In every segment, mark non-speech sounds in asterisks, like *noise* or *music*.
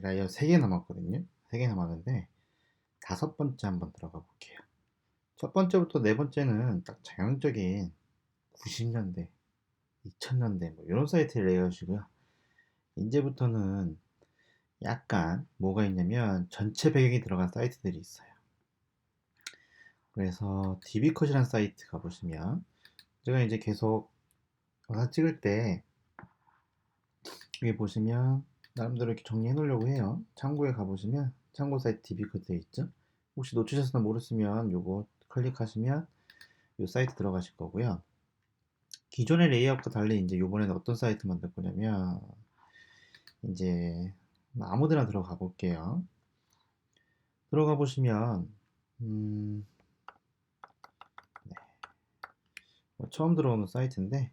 라이어 3개 남았거든요. 3개 남았는데 다섯 번째 한번 들어가 볼게요. 첫 번째부터 네 번째는 딱 자연적인 90년대, 2000년대 뭐 이런 사이트 레이아웃이고요. 이제부터는 약간 뭐가 있냐면 전체 배경이 들어간 사이트들이 있어요. 그래서 db컷이라는 사이트 가보시면 제가 이제 계속 영상 찍을 때 여기 보시면 나름대로 이렇게 정리해 놓으려고 해요. 창고에 가보시면 창고 사이트 db컷 되어 있죠. 혹시 놓치셨으나 모르시면 요거 클릭하시면 요 사이트 들어가실 거고요. 기존의 레이아웃과 달리 이제 요번에는 어떤 사이트 만들 거냐면 이제 아무데나 들어가 볼게요. 들어가 보시면 음, 네. 뭐 처음 들어오는 사이트인데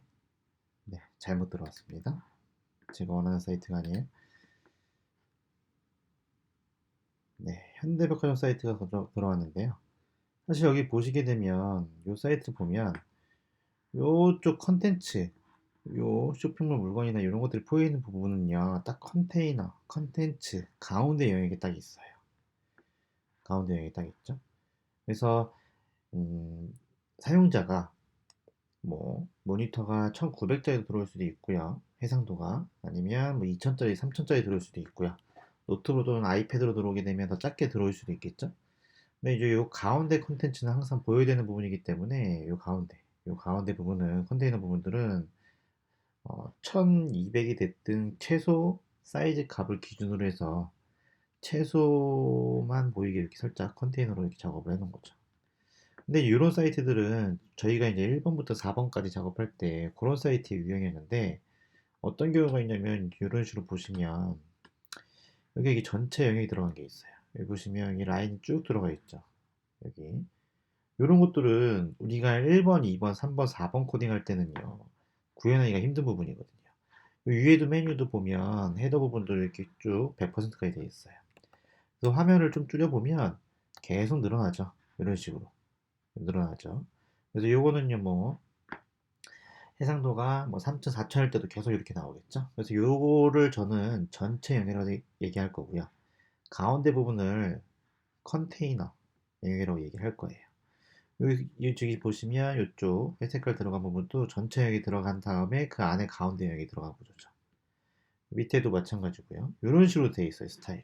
네, 잘못 들어왔습니다. 제가 원하는 사이트가 아니에요. 네, 현대백화점 사이트가 들어, 들어왔는데요. 사실 여기 보시게 되면 이 사이트 보면 요쪽 컨텐츠 요 쇼핑몰 물건이나 이런 것들이 보이는 부분은요 딱 컨테이너 컨텐츠 가운데 영역에 딱 있어요. 가운데 영역에 딱 있죠? 그래서 음, 사용자가 뭐 모니터가 1900짜리 들어올 수도 있고요. 해상도가 아니면 뭐 2000짜리 3000짜리 들어올 수도 있고요 노트북 또는 아이패드로 들어오게 되면 더 작게 들어올 수도 있겠죠 근데 이제 요 가운데 컨텐츠는 항상 보여야 되는 부분이기 때문에 요 가운데 요 가운데 부분은 컨테이너 부분들은 어, 1200이 됐든 최소 사이즈 값을 기준으로 해서 최소만 보이게 이렇게 살짝 컨테이너로 이렇게 작업을 해 놓은 거죠. 근데 이런 사이트들은 저희가 이제 1번부터 4번까지 작업할 때 그런 사이트 유형이었는데 어떤 경우가 있냐면 이런 식으로 보시면 여기 이게 전체 영역이 들어간 게 있어요. 여기 보시면 이 라인이 쭉 들어가 있죠. 여기 이런 것들은 우리가 1번, 2번, 3번, 4번 코딩할 때는요. 구현하기가 힘든 부분이거든요. 위에도 메뉴도 보면 헤더 부분도 이렇게 쭉 100%까지 되어 있어요. 그래서 화면을 좀 줄여보면 계속 늘어나죠. 이런 식으로. 늘어나죠. 그래서 요거는요, 뭐, 해상도가 뭐 3천, 4천 할 때도 계속 이렇게 나오겠죠. 그래서 요거를 저는 전체 영역이라고 얘기할 거고요. 가운데 부분을 컨테이너 영역이라고 얘기할 거예요. 이쪽에 보시면 이쪽 회색깔 들어간 부분도 전체 영역이 들어간 다음에 그 안에 가운데 영역이 들어가 보죠. 밑에도 마찬가지고요. 이런 식으로 되어 있어요 스타일이.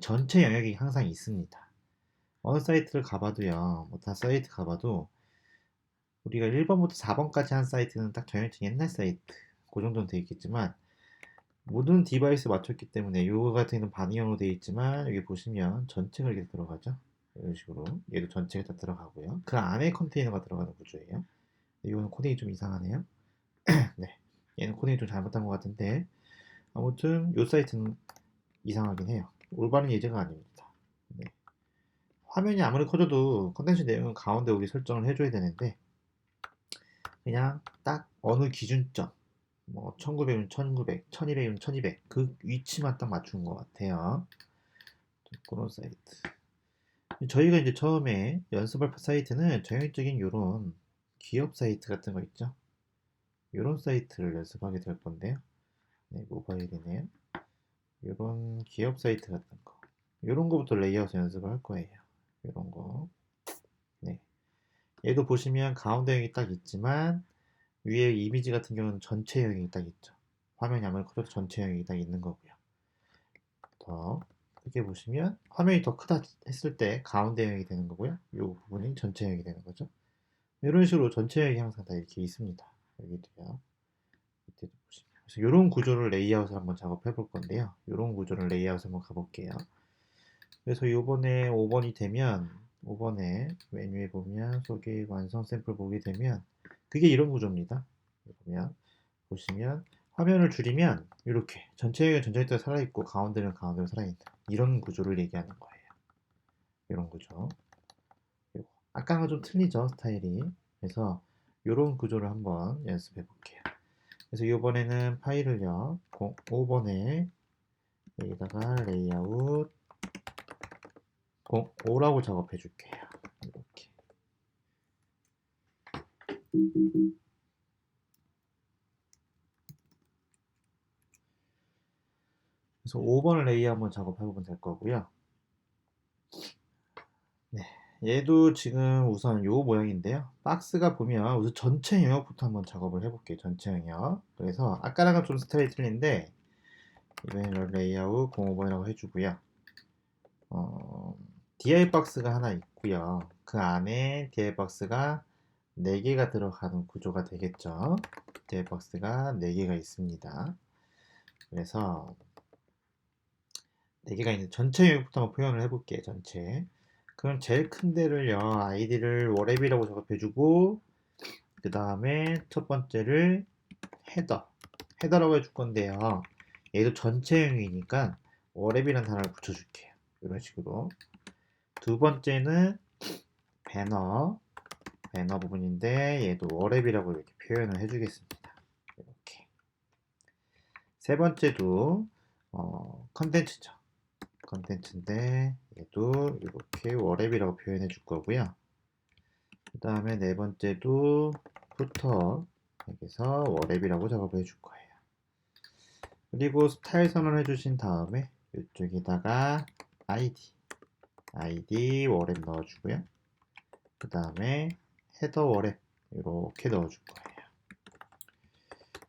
전체 영역이 항상 있습니다. 어느 사이트를 가봐도요. 뭐 다 사이트 가봐도 우리가 1번부터 4번까지 한 사이트는 딱 전형적인 옛날 사이트 그 정도는 되어 있겠지만 모든 디바이스 맞췄기 때문에 이거 같은 경우는 반응형으로 되어 있지만 여기 보시면 전체가 이렇게 들어가죠. 이런 식으로 얘도 전체가 다 들어가고요. 그 안에 컨테이너가 들어가는 구조예요. 이거는 코딩이 좀 이상하네요. *clears throat* 네, 얘는 코딩이 좀 잘못한 것 같은데 아무튼 이 사이트는 이상하긴 해요. 올바른 예제가 아닙니다. 네. 화면이 아무리 커져도 컨텐츠 내용은 가운데 오게 설정을 해줘야 되는데 그냥 딱 어느 기준점 뭐 1900이면 1900, 1200이면 1200 그 위치만 딱 맞춘 것 같아요. 그런 사이트. 저희가 이제 처음에 연습할 사이트는 전형적인 이런 기업 사이트 같은 거 있죠. 이런 사이트를 연습하게 될 건데요. 네, 모바일이네요. 이런 기업 사이트 같은 거. 이런 거부터 레이아웃 연습을 할 거예요. 이런 거. 네. 얘도 보시면 가운데 형이 딱 있지만 위에 이미지 같은 경우는 전체형이 딱 있죠. 화면이 아무리 커져도 전체형이 딱 있는 거고요. 더 이렇게 보시면 화면이 더 크다 했을 때 가운데형이 되는 거고요. 이 부분이 전체형이 되는 거죠. 이런 식으로 전체형이 항상 다 이렇게 있습니다. 여기도요. 밑에도 보시면. 그래서 이런 구조를 레이아웃을 한번 작업해 볼 건데요. 이런 구조를 레이아웃 한번 가볼게요. 그래서 이번에 5번이 되면 5번에 메뉴에 보면 소개 완성 샘플 보게 되면 그게 이런 구조입니다. 보면 보시면 화면을 줄이면 이렇게 전체가 전체가 살아있고 가운데는 가운데로 살아있다. 이런 구조를 얘기하는 거예요. 이런 구조. 아까랑 좀 틀리죠 스타일이. 그래서 이런 구조를 한번 연습해 볼게요. 그래서 이번에는 파일을요 5번에 여기다가 레이아웃 05라고 작업해 줄게요. 이렇게. 그래서 5번 레이 한번 작업해 보면 될 거고요. 네, 얘도 지금 우선 요 모양인데요. 박스가 보면 우선 전체 영역부터 한번 작업을 해볼게요. 전체 영역. 그래서 아까랑은 좀 스타일이 틀린데 이번에는 레이아웃 05번이라고 해주고요. 어, DI 박스가 하나 있고요. 그 안에 DI 박스가 4개가 들어가는 구조가 되겠죠. DI 박스가 4개가 있습니다. 그래서 4개가 있는 전체 영역부터 한번 표현을 해볼게요. 전체. 그럼 제일 큰 데를요. 아이디를 워랩이라고 작업해주고 그 다음에 첫 번째를 헤더 헤더라고 해줄 건데요. 얘도 전체형이니까 워랩이라는 단어를 붙여줄게요. 이런 식으로 두 번째는 배너 배너 부분인데 얘도 워랩이라고 이렇게 표현을 해주겠습니다. 이렇게 세 번째도 어, 컨텐츠죠. 컨텐츠인데 얘도 이렇게 워랩이라고 표현해 줄 거고요. 그 다음에 네 번째도 부터 여기서 워랩이라고 작업해 줄 거예요. 그리고 스타일 선언해 주신 다음에 이쪽에다가 id id 워랩 넣어 주고요. 그 다음에 헤더 워랩 이렇게 넣어 줄 거예요.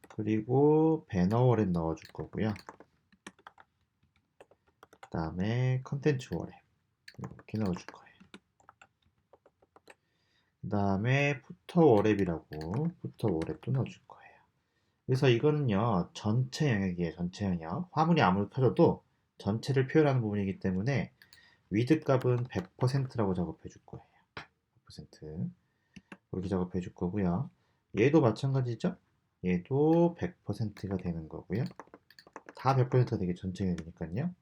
그리고 배너 워랩 넣어 줄 거고요. 그 다음에 컨텐츠 워랩 이렇게 넣어줄 거예요. 그 다음에 푸터 워랩이라고 푸터 워랩도 넣어줄 거예요. 그래서 이거는요 전체 영역이에요. 전체 영역. 화물이 아무리 커져도 전체를 표현하는 부분이기 때문에 위드 값은 100%라고 작업해 줄 거예요. 100% 그렇게 작업해 줄 거고요. 얘도 마찬가지죠. 얘도 100%가 되는 거고요. 다 100%가 되게 전체 영역이니까요.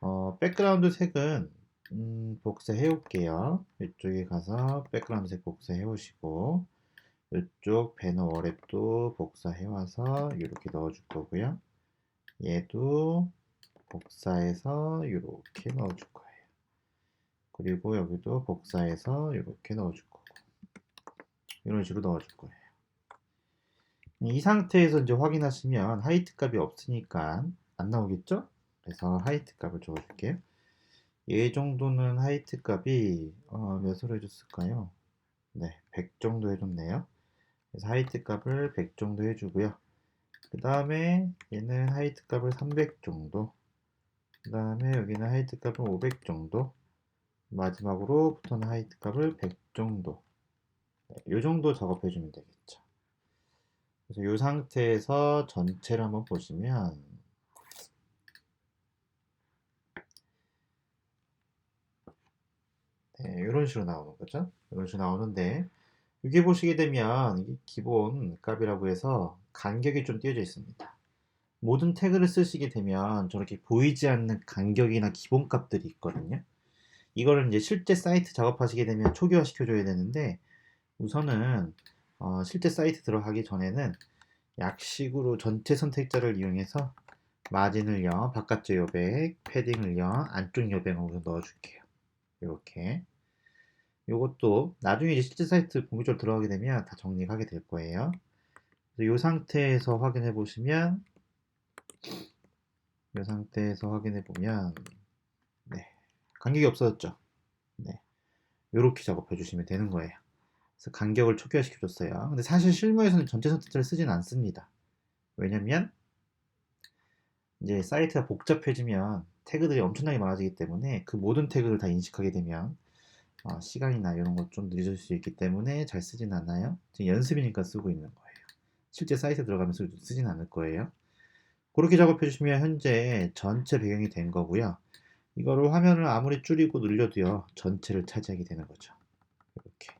어, 백그라운드 색은 음, 복사해 올게요. 이쪽에 가서 백그라운드 색 복사해 오시고 이쪽 배너 워랩도 복사해 와서 이렇게 넣어 줄 거고요. 얘도 복사해서 이렇게 넣어 줄 거예요. 그리고 여기도 복사해서 이렇게 넣어 줄 거고 이런 식으로 넣어 줄 거예요. 이 상태에서 이제 확인하시면 하이트 값이 없으니까 안 나오겠죠? 그래서 하이트 값을 적어줄게요. 얘 정도는 하이트 값이 어, 몇으로 해줬을까요? 네, 100 정도 해줬네요. 그래서 하이트 값을 100 정도 해주고요. 그 다음에 얘는 하이트 값을 300 정도. 그 다음에 여기는 하이트 값을 500 정도. 마지막으로 부터는 하이트 값을 100 정도. 네, 이 정도 작업해 주면 되겠죠. 그래서 이 상태에서 전체를 한번 보시면 네, 이런 식으로 나오는 거죠. 이런 식으로 나오는데 여기 보시게 되면 기본 값이라고 해서 간격이 좀 띄어져 있습니다. 모든 태그를 쓰시게 되면 저렇게 보이지 않는 간격이나 기본 값들이 있거든요. 이거를 이제 실제 사이트 작업하시게 되면 초기화 시켜줘야 되는데 우선은 어, 실제 사이트 들어가기 전에는 약식으로 전체 선택자를 이용해서 마진을요, 바깥쪽 여백, 패딩을요, 안쪽 여백으로 넣어줄게요. 이렇게 이것도 나중에 이제 실제 사이트 본격적으로 들어가게 되면 다 정리하게 될 거예요. 이 상태에서 확인해 보시면 이 상태에서 확인해 보면 네 간격이 없어졌죠. 네 이렇게 작업해 주시면 되는 거예요. 그래서 간격을 초기화시켜 줬어요. 근데 사실 실무에서는 전체 선택자를 쓰지는 않습니다. 왜냐면 이제 사이트가 복잡해지면 태그들이 엄청나게 많아지기 때문에 그 모든 태그를 다 인식하게 되면 어, 시간이나 이런 것 좀 늦을 수 있기 때문에 잘 쓰진 않아요. 지금 연습이니까 쓰고 있는 거예요. 실제 사이트에 들어가면서 쓰진 않을 거예요. 그렇게 작업해 주시면 현재 전체 배경이 된 거고요. 이거를 화면을 아무리 줄이고 늘려도요. 전체를 차지하게 되는 거죠. 이렇게.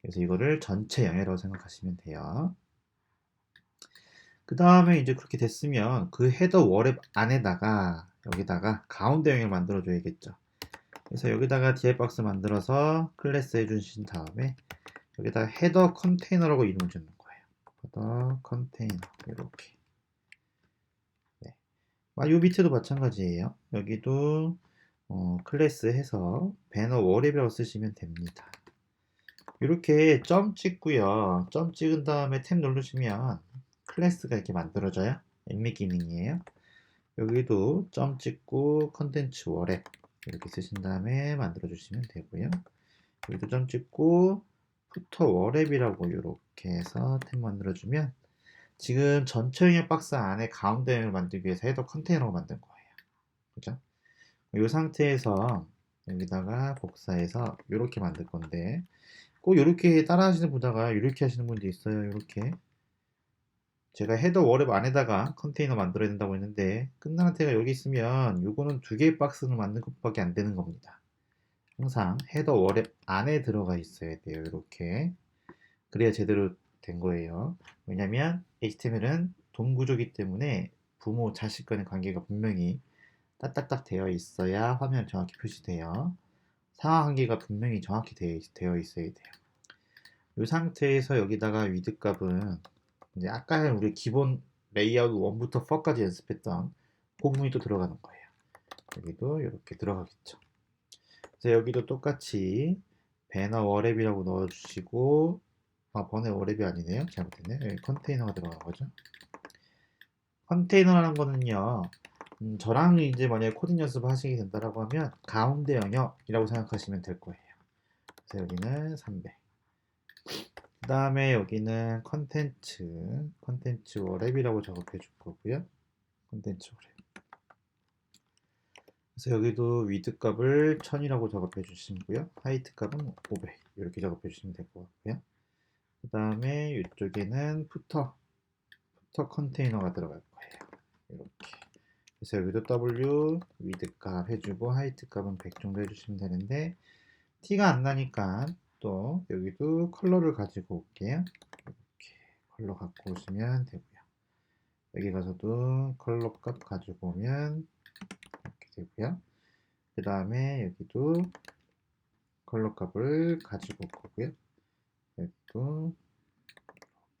그래서 이거를 전체 영예라고 생각하시면 돼요. 그 다음에 이제 그렇게 됐으면 그 헤더 워랩 안에다가 여기다가 가운데 영역을 만들어 줘야겠죠. 그래서 여기다가 DI 박스 만들어서 클래스 해주신 다음에 여기다가 헤더 컨테이너라고 이름을 짓는 거예요. 헤더 컨테이너 이렇게. 네. 아, 요 밑에도 마찬가지예요. 여기도 어, 클래스 해서 배너 워랩이라고 쓰시면 됩니다. 이렇게 점 찍고요. 점 찍은 다음에 탭 누르시면 클래스가 이렇게 만들어져요. 엠미 기능이에요. 여기도 점 찍고 컨텐츠 월앱 이렇게 쓰신 다음에 만들어 주시면 되고요. 여기도 점 찍고 푸터 월앱이라고 이렇게 해서 탭 만들어 주면 지금 전체 영역 박스 안에 가운데 영역을 만들기 위해서 헤더 컨테이너를 만든 거예요. 그죠? 이 상태에서 여기다가 복사해서 이렇게 만들 건데 꼭 이렇게 따라 하시는 분다가 이렇게 하시는 분도 있어요. 이렇게 제가 헤더 월앱 안에다가 컨테이너 만들어야 된다고 했는데 끝나는 태가 여기 있으면 이거는 두 개의 박스를 만든 것밖에 안 되는 겁니다. 항상 헤더 월앱 안에 들어가 있어야 돼요. 이렇게 그래야 제대로 된 거예요. 왜냐면 HTML은 동구조기 때문에 부모 자식 간의 관계가 분명히 딱딱딱 되어 있어야 화면 정확히 표시돼요. 상하 관계가 분명히 정확히 되어, 있어야 돼요. 이 상태에서 여기다가 위드 값은 이제 아까 우리 기본 레이아웃 1부터 4까지 연습했던 그 부분이 또 들어가는 거예요. 여기도 이렇게 들어가겠죠. 그래서 여기도 똑같이 배너 워랩이라고 넣어주시고 아 번외 워랩이 아니네요. 잘못했네. 컨테이너가 들어간 거죠. 컨테이너라는 거는요. 음, 저랑 이제 만약에 코딩 연습을 하시게 된다라고 하면 가운데 영역이라고 생각하시면 될 거예요. 그래서 여기는 300. 그 다음에 여기는 컨텐츠, 컨텐츠 워랩이라고 작업해 줄 거고요. 컨텐츠 워랩. 그래서 여기도 위드 값을 1000이라고 작업해 주시고요. 하이트 값은 500 이렇게 작업해 주시면 될 것 같고요. 그 다음에 이쪽에는 푸터, 푸터 컨테이너가 들어갈 거예요. 이렇게. 그래서 여기도 W 위드 값 해주고 하이트 값은 100 정도 해주시면 되는데 티가 안 나니까 또 여기도 컬러를 가지고 올게요. 이렇게 컬러 갖고 오시면 되고요. 여기 가서도 컬러 값 가지고 오면 이렇게 되고요. 그 다음에 여기도 컬러 값을 가지고 올 거고요. 여기도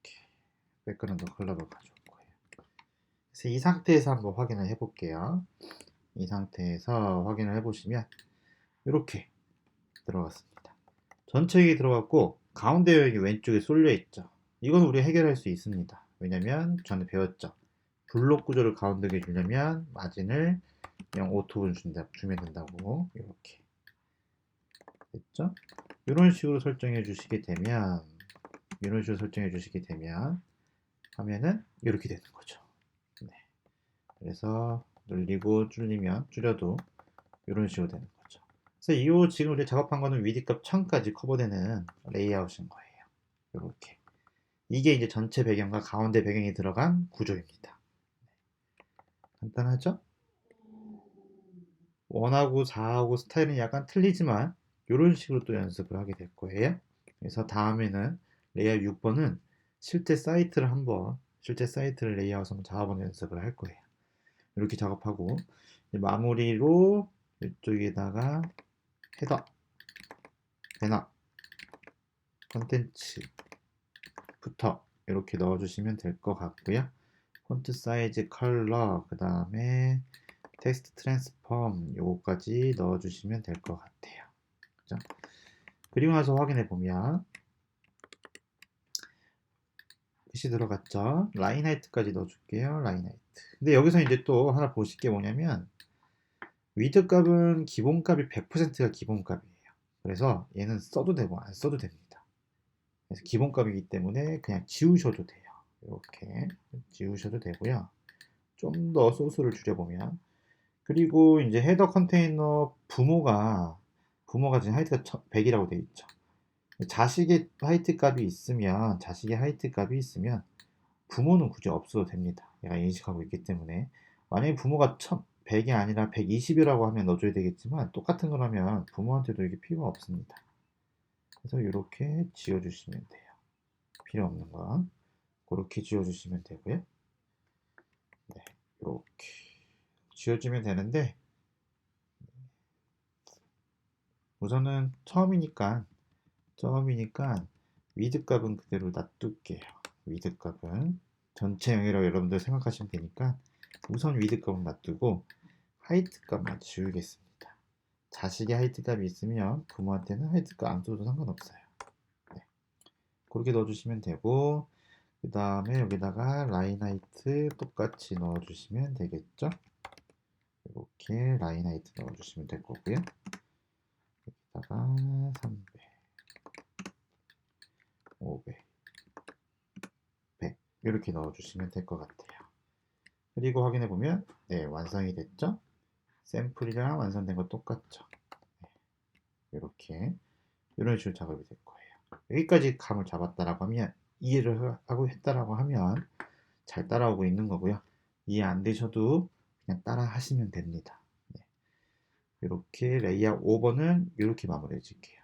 이렇게 백그라운드 컬러를 거예요. 이 상태에서 한번 확인을 해 볼게요. 이 상태에서 확인을 해 보시면 이렇게 들어갔습니다. 전체 여기 들어갔고 가운데 여기 왼쪽에 쏠려 있죠. 이건 우리 해결할 수 있습니다. 왜냐면 전에 배웠죠. 블록 구조를 가운데에 주려면 마진을 0.5톤 준다, 주면 된다고 이렇게 됐죠? 이런 식으로 설정해 주시게 되면 이런 식으로 설정해 주시게 되면 하면은 이렇게 되는 거죠. 네. 그래서 늘리고 줄이면 줄여도 이런 식으로 되는 거죠. 그래서 이 지금 우리 작업한 거는 위드값 1000까지 커버되는 레이아웃인 거예요. 이렇게 이게 이제 전체 배경과 가운데 배경이 들어간 구조입니다. 간단하죠? 원하고 4하고 스타일은 약간 틀리지만 이런 식으로 또 연습을 하게 될 거예요. 그래서 다음에는 레이아웃 6번은 실제 사이트를 한번 실제 사이트를 레이아웃 한번 작업하는 연습을 할 거예요. 이렇게 작업하고 마무리로 이쪽에다가 헤더, 배너, 컨텐츠, 부터 이렇게 넣어주시면 될 것 같고요. 폰트 사이즈, 컬러, 그 다음에 텍스트 트랜스폼 요거까지 넣어주시면 될 것 같아요. 그죠? 그리고 나서 확인해 보면 글씨 들어갔죠? 라인 하이트까지 넣어줄게요. 라인 하이트. 근데 여기서 이제 또 하나 보실 게 뭐냐면 위드 값은 기본값이 100%가 기본값이에요. 그래서 얘는 써도 되고 안 써도 됩니다. 그래서 기본값이기 때문에 그냥 지우셔도 돼요. 이렇게 지우셔도 되고요. 좀 더 소스를 줄여보면 그리고 이제 헤더 컨테이너 부모가 부모가 지금 하이트가 100이라고 되어 있죠. 자식의 하이트 값이 있으면 자식의 하이트 값이 있으면 부모는 굳이 없어도 됩니다. 얘가 인식하고 있기 때문에 만약에 부모가 1000, 100이 아니라 120이라고 하면 넣어줘야 되겠지만 똑같은 거라면 부모한테도 이게 필요가 없습니다. 그래서 이렇게 지워주시면 돼요. 필요 없는 거 그렇게 지워주시면 되고요. 네, 이렇게 지워주면 되는데 우선은 처음이니까 처음이니까 위드 값은 그대로 놔둘게요. 위드 값은 전체 영이라고 여러분들 생각하시면 되니까 우선 위드 값은 놔두고 하이트 값만 지우겠습니다. 자식의 하이트 값이 있으면 부모한테는 하이트 값 안 써도 상관없어요. 네. 그렇게 넣어주시면 되고 그 다음에 여기다가 라인 하이트 똑같이 넣어주시면 되겠죠. 이렇게 라인 하이트 넣어주시면 될 거고요. 여기다가 300, 500, 100 이렇게 넣어주시면 될 것 같아요. 그리고 확인해 보면 네 완성이 됐죠? 샘플이랑 완성된 거 똑같죠? 네, 이렇게 이런 식으로 작업이 될 거예요. 여기까지 감을 잡았다라고 하면 이해를 하고 했다라고 하면 잘 따라오고 있는 거고요. 이해 안 되셔도 그냥 따라 하시면 됩니다. 네. 이렇게 레이아웃 5번은 이렇게 마무리해 줄게요.